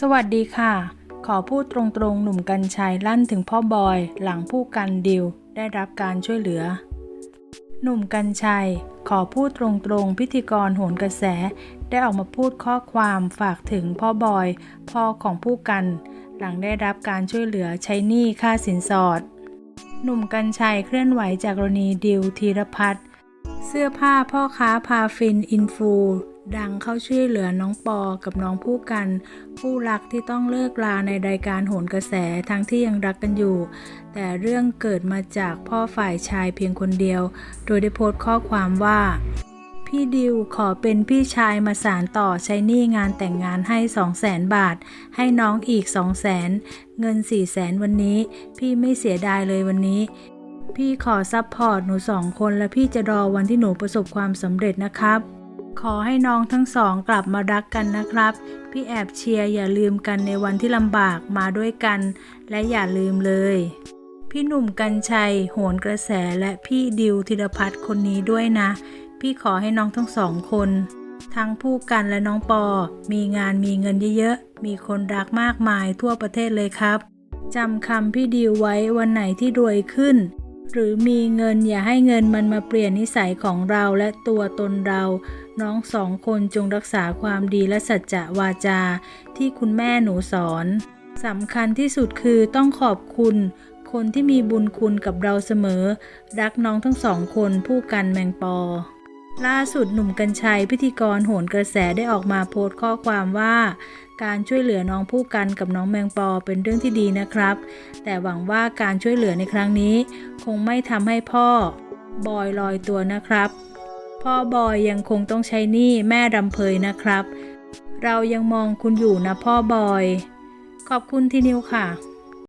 สวัสดีค่ะ ขอพูดตรงๆ หนุ่มกัญชัยลั่นถึงพ่อบอย หลังผู้กันดิวได้รับการช่วยเหลือ หนุ่มกัญชัย ขอพูดตรงๆ พิธีกรโหนกระแส ได้ออกมาพูดข้อความฝากถึงพ่อบอย พ่อของผู้กัน หลังได้รับการช่วยเหลือใช้หนี้ค่าสินสอด หนุ่มกัญชัยเคลื่อนไหวจากกรณีดิวธีรพัฒน์เสื้อผ้าพ่อค้าพาฟินอินฟู ดังเข้าช่วยเหลือน้องปอกับน้องผู้กันคู่รักที่ต้องเลิกลาในรายการโหนกระแสทั้งที่ยังรักกันอยู่ แต่เรื่องเกิดมาจากพ่อฝ่ายชายเพียงคนเดียว โดยได้โพสต์ข้อความว่า พี่ดิวขอเป็นพี่ชายมาสารต่อใช้หนี้งานแต่งงานให้ 2 0 0แสนบาท ให้น้องอีก 2 0 0แสนเงิน 4 0 0แสนวันนี้ พี่ไม่เสียดายเลยวันนี้พี่ขอซัพพอร์ตหนูสองคนและพี่จะรอวันที่หนูประสบความสำเร็จนะครับ ขอให้น้องทั้งสองกลับมารักกันนะครับ พี่แอบเชียร์อย่าลืมกันในวันที่ลำบากมาด้วยกัน และอย่าลืมเลย พี่หนุ่มกัญชัย โหนกระแสและพี่ดิวธีรพัฒน์คนนี้ด้วยนะ พี่ขอให้น้องทั้งสองคน ทั้งผู้กันและน้องปอ มีงานมีเงินเยอะๆ มีคนรักมากมายทั่วประเทศเลยครับจำคำพี่ดิวไว้วันไหนที่รวยขึ้น หรือมีเงินอย่าให้เงินมันมาเปลี่ยนนิสัยของเราและตัวตนเรา น้องสองคนจงรักษาความดีและสัจจะวาจาที่คุณแม่หนูสอนสำคัญที่สุดคือต้องขอบคุณคนที่มีบุญคุณกับเราเสมอ รักน้องทั้งสองคนผู้กันแมงปอ ล่าสุดหนุ่มกัญชัยพิธีกรโหนกระแสได้ออกมาโพสต์ข้อความว่า การช่วยเหลือน้องผู้กันกับน้องแมงปอเป็นเรื่องที่ดีนะครับ แต่หวังว่าการช่วยเหลือในครั้งนี้ คงไม่ทำให้พ่อบอยลอยตัวนะครับ พ่อบอยยังคงต้องใช้หนี้แม่รำเพยนะครับ เรายังมองคุณอยู่นะพ่อบอย ขอบคุณที่นิวค่ะ